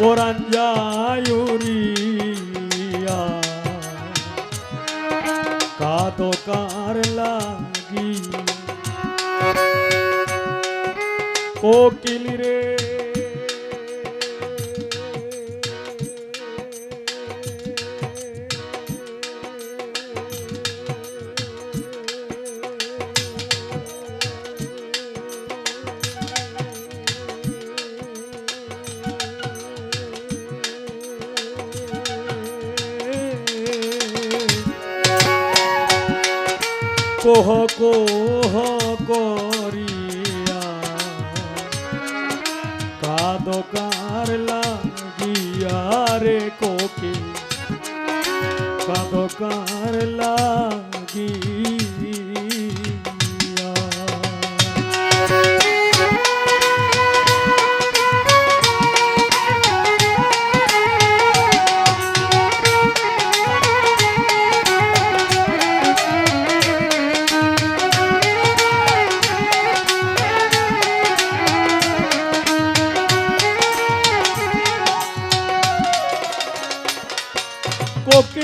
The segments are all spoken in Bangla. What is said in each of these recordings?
ওরঞ্জায়ুরিয়া। কাতো কার লাগি। কোকিল রে। কোহ কোহ করিয়া। কাদো কার লাগিয়া রে কোকি কাদো কার লাগিয়া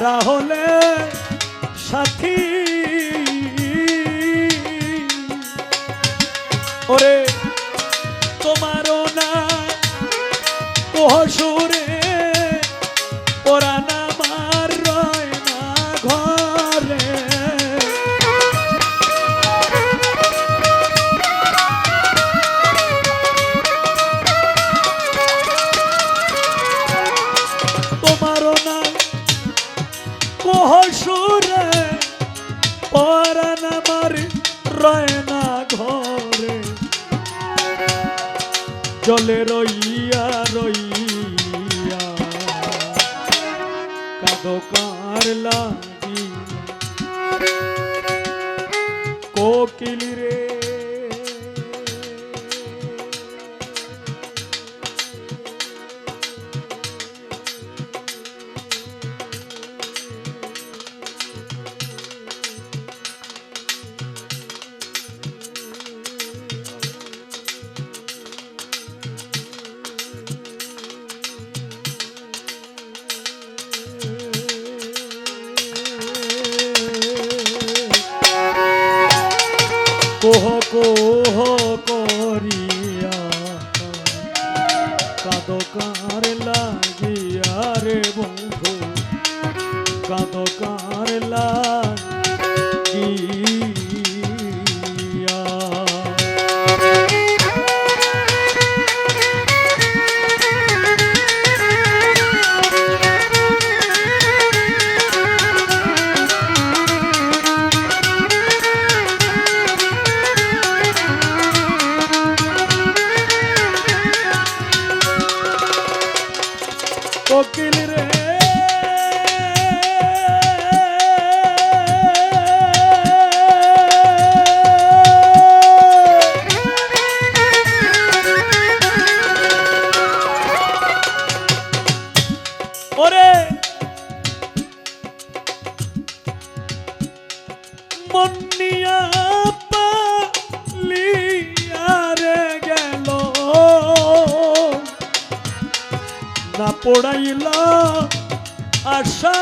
হারা হলে সাথী। ওরে জলে রইয়া রইয়া। কাদো কার লাগি। কোকিল রে কোহ কোহ কোকিল রে পড়াইল আশা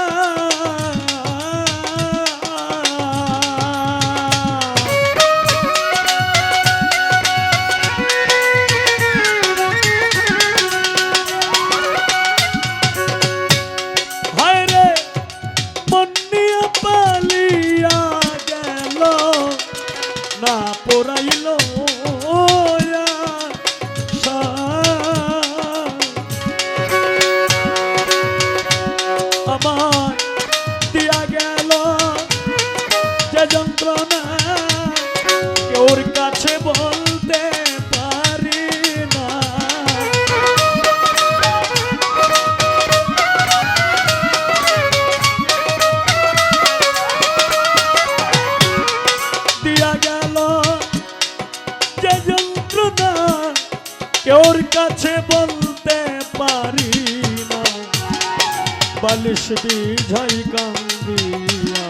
বালিশ বিঝাই কান্দিয়া।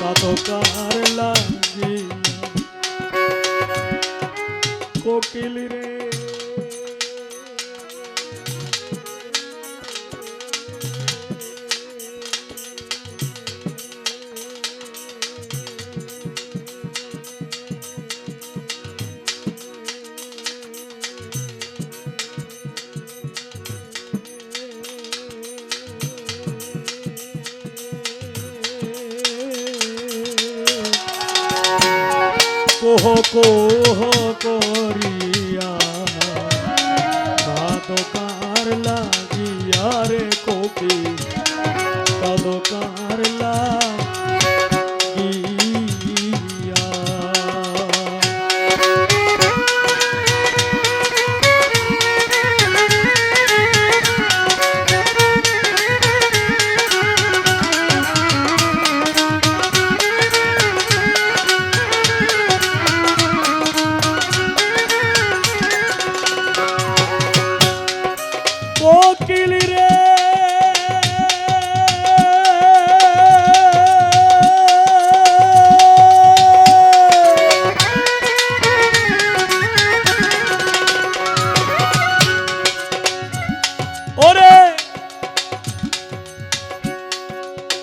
কাতকার লাগি কোকিল রে কোহ কোহ করিয়া। কার লাগিয়া রে কোকি কাদকার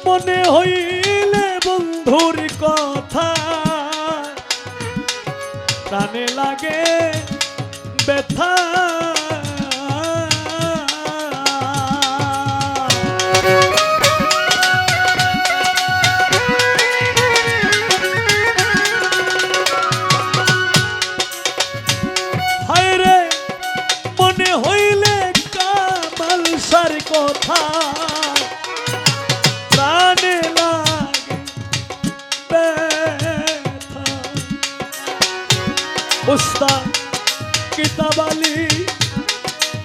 মনে হইলে বন্ধুর কথা। প্রাণে লাগে ব্যথা। কিতাবালি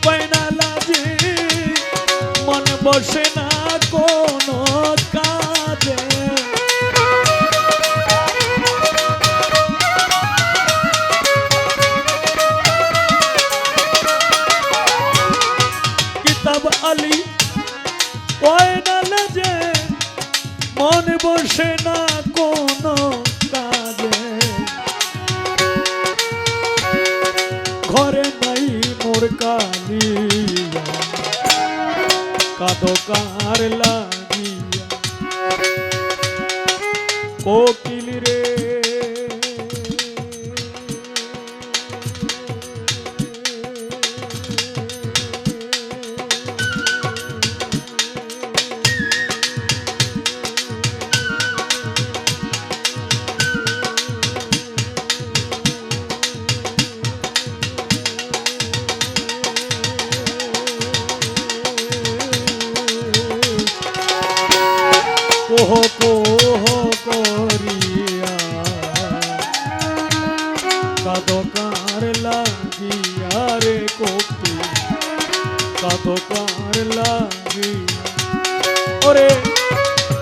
পয়নালাজি মন বসে না কোনো কাজে। কিতাব আলী পয়নালাজে মন বসে না কোনো কাজে। ঘরে নাই মোর কালিয়া। কাদকার লাগিয়া। কোকিল অন্ধকার লাগে? ওরে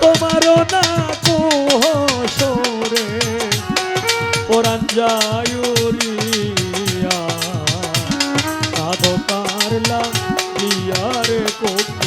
তোমার না কোহরে পরাণ যায়ুরিয়া অন্ধকার লাগিয়া রে কোথা